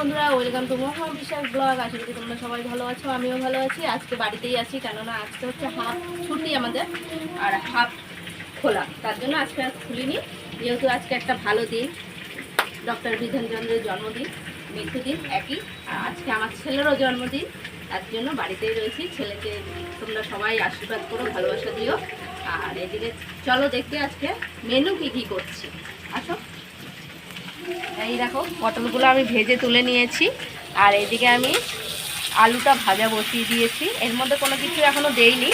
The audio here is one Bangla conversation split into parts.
বন্ধুরা ওয়েলকাম টু মহা বিশাল ব্লগ আশা করি তোমরা সবাই ভালো আছো, আমিও ভালো আছি। আজকে বাড়িতেই আছি, কেননা আজকে হচ্ছে হাফ ছুটি আমাদের, আর হাফ খোলা। তার জন্য আজকে আর খুলিনি। যেহেতু আজকে একটা ভালো দিন, ডক্টর বিধানচন্দ্রের জন্মদিন, মৃত্যুদিন একই। আর আজকে আমার ছেলেরও জন্মদিন, তার জন্য বাড়িতেই রয়েছি। ছেলেকে তোমরা সবাই আশীর্বাদ করো, ভালোবাসা দিও। আর এদিকে চলো দেখতে আজকে মেনু কী কী করছি। আসো। এই দেখো, পটলগুলো আমি ভেজে তুলে নিয়েছি। আর এদিকে আমি আলুটা ভাজা বসিয়ে দিয়েছি। এর মধ্যে কোনো কিছু এখনও দেইনি।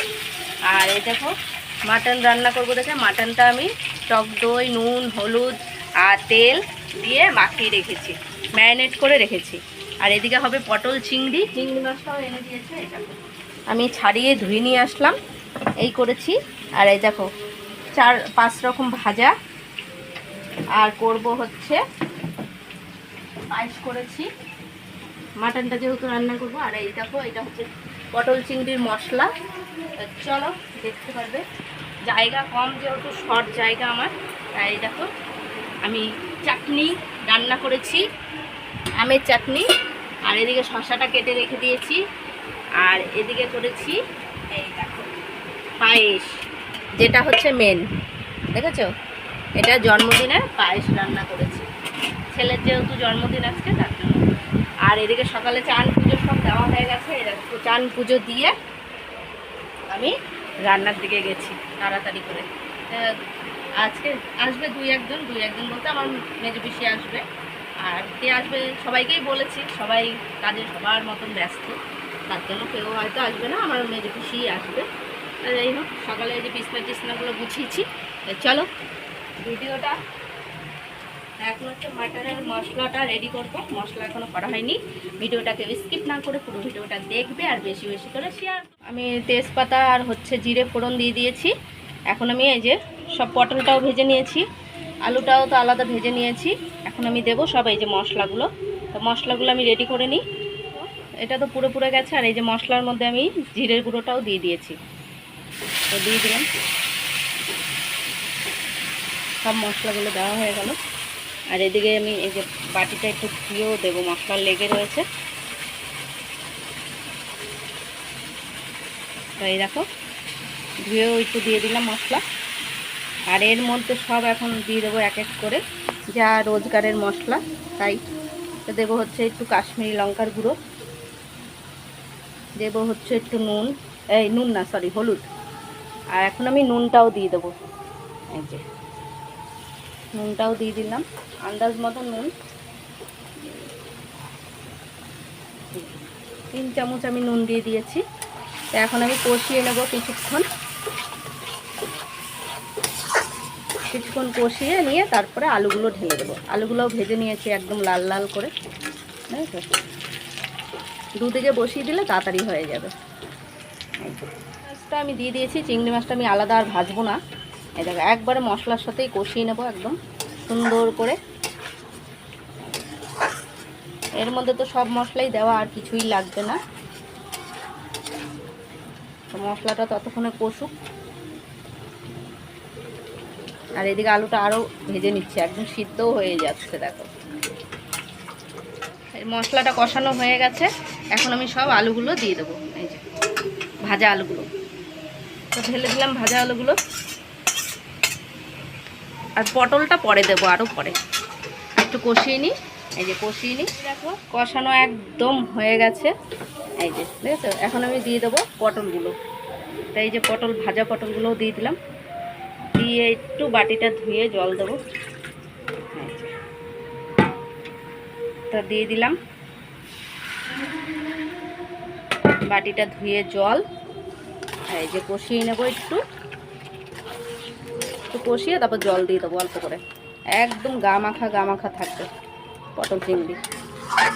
আর এই দেখো, মাটন রান্না করব দেখে মাটনটা আমি টক দই, নুন, হলুদ আর তেল দিয়ে মাখিয়ে রেখেছি। ম্যারিনেট করে রেখেছি। আর এদিকে হবে পটল চিংড়ি। চিংড়ি মাছটাও এনে দিয়েছে আমি ছাড়িয়ে ধুয়ে নিয়ে আসলাম। এই করেছি। আর এই দেখো, চার পাঁচ রকম ভাজা। আর করব হচ্ছে পায়েস করেছি। মাটনটা যেহেতু রান্না করব, আর এই দেখো, এটা হচ্ছে পটল চিংড়ির মশলা। চলো, দেখতে পারবে। জায়গা কম, যেহেতু শর্ট জায়গা আমার, তাই এই দেখো, আমি চাটনি রান্না করেছি, আমের চাটনি, আর এদিকে শশাটা কেটে রেখে দিয়েছি, আর এদিকে করেছি এই দেখো, পায়েস, যেটা হচ্ছে মেন দেখেছ? এটা জন্মদিনে পায়েস রান্না করেছি। ছেলের যেহেতু জন্মদিন আজকে, তার জন্য। আর এদিকে সকালে চান পুজো সব দেওয়া হয়ে গেছে। চান পুজো দিয়ে আমি রান্নার দিকে গেছি তাড়াতাড়ি করে। আজকে আসবে দুই একজন দুই একজন বলতে আমার মেজো পিসি আসবে। আর কে আসবে সবাইকেই বলেছি, সবাই কাজে সবার মতন ব্যস্ত। তার জন্য কেউ হয়তো আসবে না, আমার মেজো পিসিই আসবে। যাই হোক, সকালে এই যে বিছনা টিছনাগুলো গুছিয়েছি। চলো, ভিডিওটা এখন হচ্ছে মাটনের মশলাটা রেডি করব। মশলা এখনও করা হয়নি। ভিডিওটাকে স্কিপ না করে পুরো ভিডিওটা দেখবে আর বেশি বেশি করে শেয়ার আমি তেজপাতা আর হচ্ছে জিরে ফোড়ন দিয়ে দিয়েছি। এখন আমি এই যে সব পটলটাও ভেজে নিয়েছি। আলুটাও তো আলাদা ভেজে নিয়েছি। এখন আমি দেবো সব এই যে মশলাগুলো। তো মশলাগুলো আমি রেডি করে নিই। এটা তো পুরো পুরো গেছে। আর এই যে মশলার মধ্যে আমি জিরের গুঁড়োটাও দিয়ে দিয়েছি। তো দিয়ে দিলাম। সব মশলাগুলো দেওয়া হয়ে গেল। আর এদিকে আমি এই যে বাটিটা একটু ধুয়েও দেবো মশলা লেগে রয়েছে। তো এই দেখো ধুয়েও একটু দিয়ে দিলাম মশলা। আর এর মধ্যে সব এখন দিয়ে দেবো এক এক করে, যা রোজগারের মশলা, তাই। তো দেবো হচ্ছে একটু কাশ্মীরি লঙ্কার গুঁড়ো। দেবো হচ্ছে একটু নুন, এই নুন না সরি হলুদ। আর এখন আমি নুনটাও দিয়ে দেবো। এই যে। নুনটাও দিয়ে দিলাম। আন্দাজ মতো নুন। তিন চামচ আমি নুন দিয়ে দিয়েছি। এখন আমি কষিয়ে নেব কিছুক্ষণ। কিছুক্ষণ কষিয়ে নিয়ে তারপরে আলুগুলো ঢেলে দেবো। আলুগুলোও ভেজে নিয়েছি একদম লাল লাল করে। দুদিকে বসিয়ে দিলে তাড়াতাড়ি হয়ে যাবে। মাছটা আমি দিয়ে দিয়েছি, চিংড়ি মাছটা আমি আলাদা আর ভাজবো না। এই দেখো, একবারে মশলার সাথেই কষিয়ে নেব একদম, সুন্দর করে। এর মধ্যে তো সব মশলাই দেওয়া আর কিছুই লাগবে না। মশলাটা ততক্ষণে কষুক। আর এদিকে আলুটা আরও ভেজে নিচ্ছে, একদম সিদ্ধও হয়ে যাচ্ছে, দেখো। মশলাটা কষানো হয়ে গেছে, এখন আমি সব আলুগুলো দিয়ে দেবো, এই যে ভাজা আলুগুলো। তো ঢেলে দিলাম ভাজা আলুগুলো। আর পটলটা পরে দেবো আরও পরে। একটু কষিয়ে নিই এই যে কষিয়ে নিই দেখো, কষানো একদম হয়ে গেছে। এই যে, দেখেছ? এখন আমি দিয়ে দেবো পটলগুলো। তো এই যে পটল, ভাজা পটলগুলোও দিয়ে দিলাম। দিয়ে একটু বাটিটা ধুয়ে জল দেবো। তো দিয়ে দিলাম। বাটিটা ধুয়ে জল। এই যে কষিয়ে নেব একটু। একটু কষিয়ে তারপর জল দিয়ে দেবো অল্প করে। একদম গা মাখা গা মাখা থাকবে পটল চিংড়ি।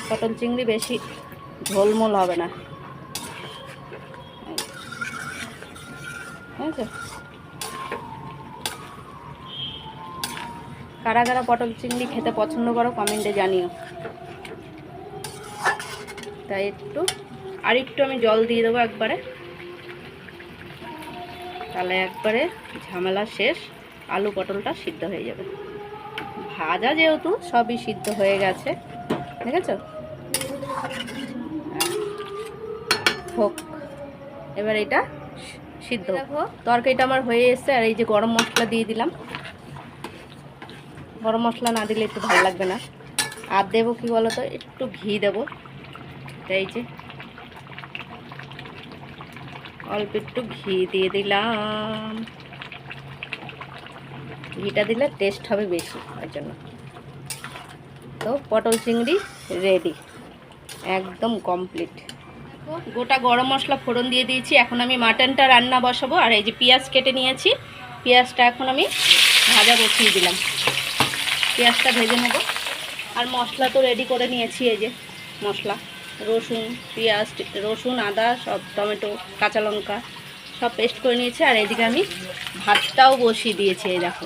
পটল চিংড়ি বেশি ঝোলমোল হবে না। কারা কারা পটল চিংড়ি খেতে পছন্দ করো কমেন্টে জানিও। তাই একটু, আর একটু আমি জল দিয়ে দেবো একবারে। তাহলে একবারে ঝামেলা শেষ। আলু পটলটা সিদ্ধ হয়ে যাবে। ভাজা যেহেতু সবই সিদ্ধ হয়ে গেছে দেখেছ? হোক এবার এটা সিদ্ধ দেখো তরকারিটা আমার হয়ে এসছে আর এই যে গরম মশলা দিয়ে দিলাম। গরম মশলা না দিলে একটু ভালো লাগবে না। আর দেবো কি বলো তো একটু ঘি দেবো। এই যে অল্প একটু ঘি দিয়ে দিলাম। ঘিটা দিলে টেস্ট হবে বেশি ওই জন্য। তো পটল চিংড়ি রেডি একদম কমপ্লিট গোটা গরম মশলা ফোড়ন দিয়ে দিয়েছি। এখন আমি মাটনটা রান্না বসাবো। আর এই যে পেঁয়াজ কেটে নিয়েছি, পেঁয়াজটা এখন আমি ভাজা বসিয়ে দিলাম। পেঁয়াজটা ভেজে নেব। আর মশলা তো রেডি করে নিয়েছি, এই যে মশলা। রসুন, পেঁয়াজ, রসুন, আদা, সব টমেটো, কাঁচা লঙ্কা। সব পেস্ট করে নিয়েছি, আর এদিকে আমি ভাতটাও বসিয়ে দিয়েছি, এই দেখো।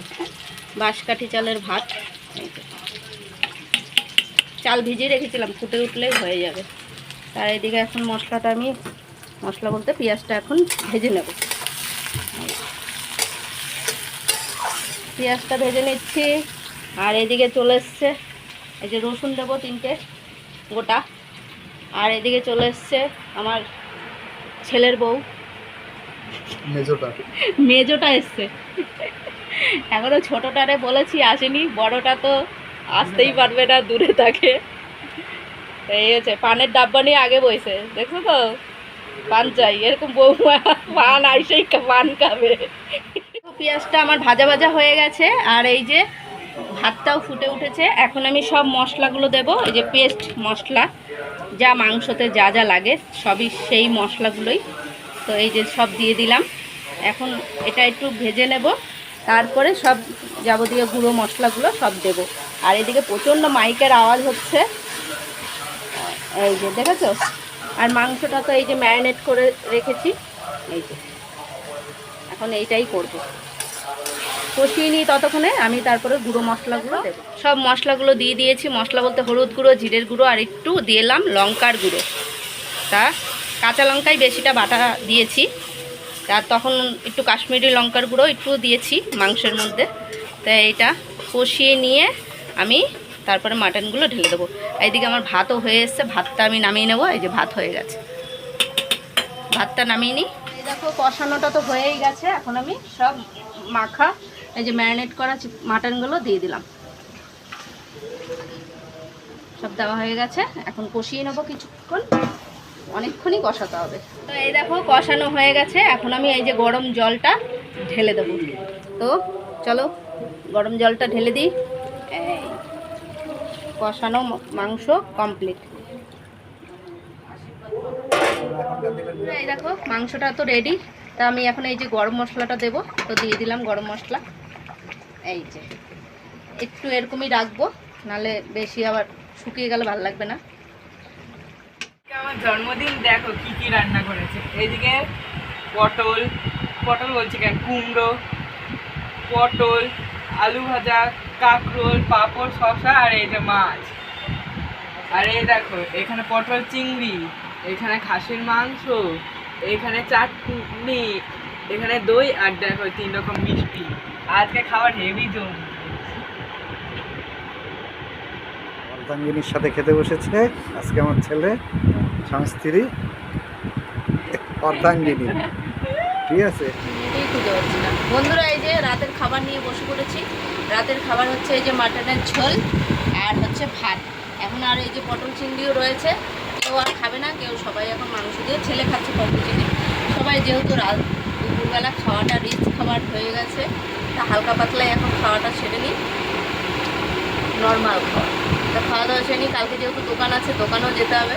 বাঁশকাঠি চালের ভাত। চাল ভিজিয়ে রেখেছিলাম, ফুটে উঠলেই হয়ে যাবে। আর এদিকে এখন মশলাটা আমি, মশলা বলতে পেঁয়াজটা এখন ভেজে নেব। পেঁয়াজটা ভেজে নিচ্ছি, আর এদিকে চলে এসছে, এই যে রসুন দেবো তিনটে গোটা। আর এদিকে চলে এসছে আমার ছেলের বউ। মেজোটা। মেজোটা এসছে। এখনও ছোটটারে বলেছি আসেনি, বড়টা তো আসতেই পারবে না, দূরে থাকে। এই হচ্ছে, পানের ডাব্বা নিয়ে আগে বইছে, দেখছ তো? পান চাই, এরকম বৌমা পান আইসেই পান খাবে। পেঁয়াজটা আমার ভাজা ভাজা হয়ে গেছে, আর এই যে ভাতটাও ফুটে উঠেছে। এখন আমি সব মশলাগুলো দেব, এই যে পেস্ট মশলা, যা মাংসতে যা যা লাগে, সবই সেই মশলাগুলোই। তো এই যে সব দিয়ে দিলাম। এখন এটা একটু ভেজে নেব। তারপরে সব যাবতীয় গুঁড়ো মশলাগুলো সব দেব। আর এদিকে প্রচণ্ড মাইকের আওয়াজ হচ্ছে। এই যে দেখেছ? আর মাংসটা তো এই যে ম্যারিনেট করে রেখেছি। এই যে। এখন এইটাই করব। কষিয়ে নিই ততক্ষণে, আমি তারপরে গুঁড়ো মশলাগুলো দেবো। সব মশলাগুলো দিয়ে দিয়েছি। মশলা বলতে হলুদ গুঁড়ো, জিরের গুঁড়ো, আর একটু দিলাম লঙ্কার গুঁড়ো। তা কাঁচা লঙ্কাই বেশিটা বাটা দিয়েছি। আর তখন একটু কাশ্মীরি লঙ্কার গুঁড়ো একটু দিয়েছি মাংসের মধ্যে। তো এইটা কষিয়ে নিয়ে আমি তারপরে মাটনগুলো ঢেলে দেবো। এইদিকে আমার ভাতও হয়ে এসছে, ভাতটা আমি নামিয়ে নেব, এই যে ভাত হয়ে গেছে। ভাতটা নামিয়ে নিই। দেখো, কষানোটা তো হয়েই গেছে, এখন আমি সব মাখা, এই যে ম্যারিনেট করা মাটনগুলো দিয়ে দিলাম। সব দেওয়া হয়ে গেছে, এখন কষিয়ে নেব কিছুক্ষণ। অনেকক্ষণই কষাতে হবে। তো এই দেখো, কষানো হয়ে গেছে। এখন আমি এই যে গরম জলটা ঢেলে দেবো। তো চলো, গরম জলটা ঢেলে দিই। কষানো মাংস কমপ্লিট এই দেখো, মাংসটা তো রেডি তা আমি এখন এই যে গরম মশলাটা দেবো। তো দিয়ে দিলাম গরম মশলা। এই যে, একটু এরকমই রাখব। নালে বেশি আবার শুকিয়ে গেলে ভালো লাগবে না। আমার জন্মদিন, দেখো কি কি রান্না করেছে। এইদিকে পটল পটল বলছি কেন? কুমড়ো, পটল, আলু ভাজা, কাঁকরোল, পাঁপড়, শসা আর যে মাছ। আর এই দেখো, এখানে পটল চিংড়ি, এখানে খাসির মাংস, এখানে চাটনি, এখানে দই আর দেখো তিন রকম মিষ্টি। আজকে খাবার হেভি জম সাথে খেতে বসেছে আজকে আমার ছেলে। স্বামী স্ত্রী অর্ধাঙ্গিনী। ঠিক আছে? বন্ধুরা, এই যে রাতের খাবার নিয়ে বসে পড়েছি। রাতের খাবার হচ্ছে এই যে মাটনের ঝোল আর হচ্ছে ভাত। এখন আর এই যে পটল চিংড়িও রয়েছে। কেউ আর খাবে না, কেউ সবাই এখন মাংস দিয়ে ছেলে খাচ্ছে পটল চিংড়ি। সবাই যেহেতু রাত দুপুরবেলা খাওয়াটা রিচ খাবার হয়ে গেছে, তা হালকা পাতলায় এখন খাওয়াটা ছেড়ে নিই। নর্মাল খাওয়া। তা খাওয়া দাওয়া সেরে নিই। কালকে যেহেতু দোকান আছে, দোকানেও যেতে হবে।